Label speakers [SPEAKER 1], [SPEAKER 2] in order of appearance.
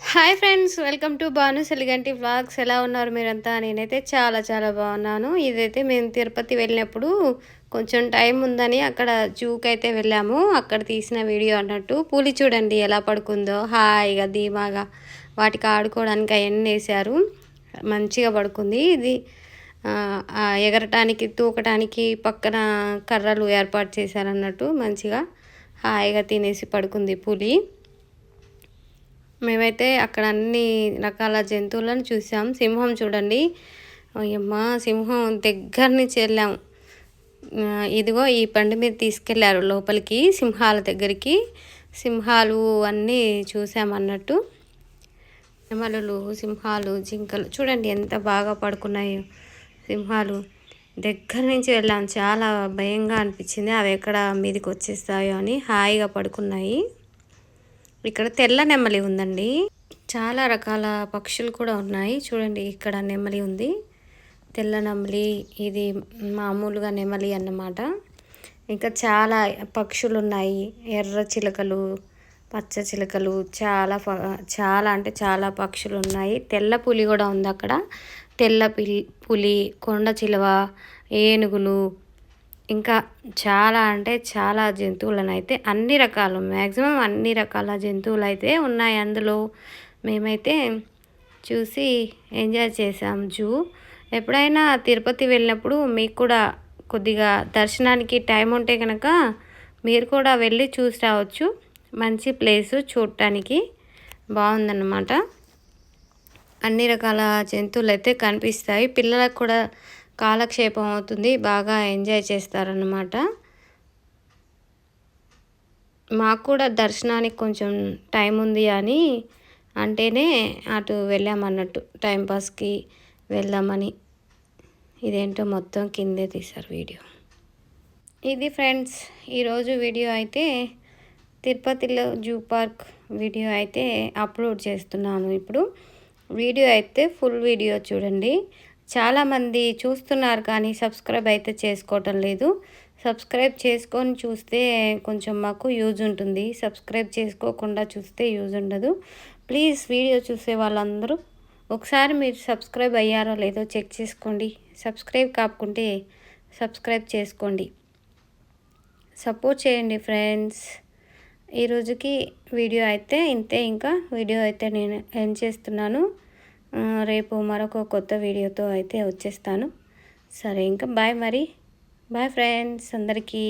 [SPEAKER 1] Hi friends welcome to Bhanu Seliganti vlogs. ఎలా ఉన్నారు మీరంతా? నేనైతే చాలా చాలా బాగున్నాను. ఇదైతే మేము తిరుపతి వెళ్ళినప్పుడు కొంచెం టైం ఉందని అక్కడ జూకి అయితే వెళ్ళాము. అక్కడ తీసిన వీడియో అన్నట్టు. పూలి చూడండి ఎలా పడుకుందో. హాయిగా ధీమాగా వాటికి ఆడుకోవడానికి అవన్నీ వేసారు మంచిగా పడుకుంది. ఇది ఎగరటానికి తూకటానికి పక్కన కర్రలు ఏర్పాటు చేశారన్నట్టు మంచిగా హాయిగా తినేసి పడుకుంది పులి. మేమైతే అక్కడ అన్ని రకాల జంతువులను చూసాం. సింహం చూడండి. అయ్యమ్మ సింహం దగ్గర నుంచి వెళ్ళాం ఇదిగో ఈ పండు మీద తీసుకెళ్ళారు లోపలికి సింహాల దగ్గరికి. సింహాలు అన్నీ చూసామన్నట్టు నెమలులు సింహాలు జింకలు. చూడండి ఎంత బాగా పడుకున్నాయో సింహాలు. దగ్గర నుంచి వెళ్ళాం. చాలా భయంగా అనిపించింది. అవి ఎక్కడ మీదకి వచ్చేస్తాయో అని హాయిగా పడుకున్నాయి. ఇక్కడ తెల్ల నెమ్మలి ఉందండి. చాలా రకాల పక్షులు కూడా ఉన్నాయి. చూడండి ఇక్కడ నెమ్మలి ఉంది. తెల్ల నెమ్మలి ఇది మామూలుగా నెమ్మలి అన్నమాట. ఇంకా చాలా పక్షులు ఉన్నాయి ఎర్ర చిలకలు పచ్చ చిలకలు చాలా చాలా అంటే చాలా పక్షులు ఉన్నాయి తెల్ల పులి కూడా ఉంది అక్కడ. తెల్ల పులి కొండ చిలువ ఏనుగులు ఇంకా చాలా అంటే చాలా జంతువులను అయితే అన్ని రకాలు మ్యాక్సిమం అన్ని రకాల జంతువులు అయితే ఉన్నాయి అందులో. మేమైతే చూసి ఎంజాయ్ చేసాం జూ. ఎప్పుడైనా తిరుపతి వెళ్ళినప్పుడు మీకు కూడా కొద్దిగా దర్శనానికి టైం ఉంటే కనుక మీరు కూడా వెళ్ళి చూసి రావచ్చు. మంచి ప్లేసు చూడటానికి బాగుందన్నమాట. అన్ని రకాల జంతువులు అయితే కనిపిస్తాయి. పిల్లలకు కూడా కాలక్షేపం అవుతుంది. బాగా ఎంజాయ్ చేస్తారన్నమాట. మాకు కూడా దర్శనానికి కొంచెం టైం ఉంది అని అంటేనే అటు వెళ్ళామన్నట్టు. టైంపాస్కి వెళ్దామని. ఇదేంటో మొత్తం కిందే తీశారు వీడియో. ఇది ఫ్రెండ్స్ ఈరోజు వీడియో అయితే తిరుపతిలో జూ పార్క్ వీడియో అయితే అప్లోడ్ చేస్తున్నాను ఇప్పుడు. వీడియో అయితే ఫుల్ వీడియో చూడండి. చాలామంది చూస్తున్నారు కానీ సబ్స్క్రైబ్ అయితే చేసుకోవటం లేదు. సబ్స్క్రైబ్ చేసుకొని చూస్తే కొంచెం మాకు యూజ్ ఉంటుంది. సబ్స్క్రైబ్ చేసుకోకుండా చూస్తే యూజ్ ఉండదు. ప్లీజ్ వీడియో చూసే వాళ్ళందరూ ఒకసారి మీరు సబ్స్క్రైబ్ అయ్యారో లేదో చెక్ చేసుకోండి. సబ్స్క్రైబ్ కాకుంటే సబ్స్క్రైబ్ చేసుకోండి. సపోర్ట్ చేయండి ఫ్రెండ్స్. ఈరోజుకి వీడియో అయితే ఇంతే. ఇంకా వీడియో అయితే నేను ఏం చేస్తున్నాను? రేపు మరొక కొత్త వీడియోతో అయితే వచ్చేస్తాను. సరే ఇంకా బాయ్ మరి. బాయ్ ఫ్రెండ్స్ అందరికీ.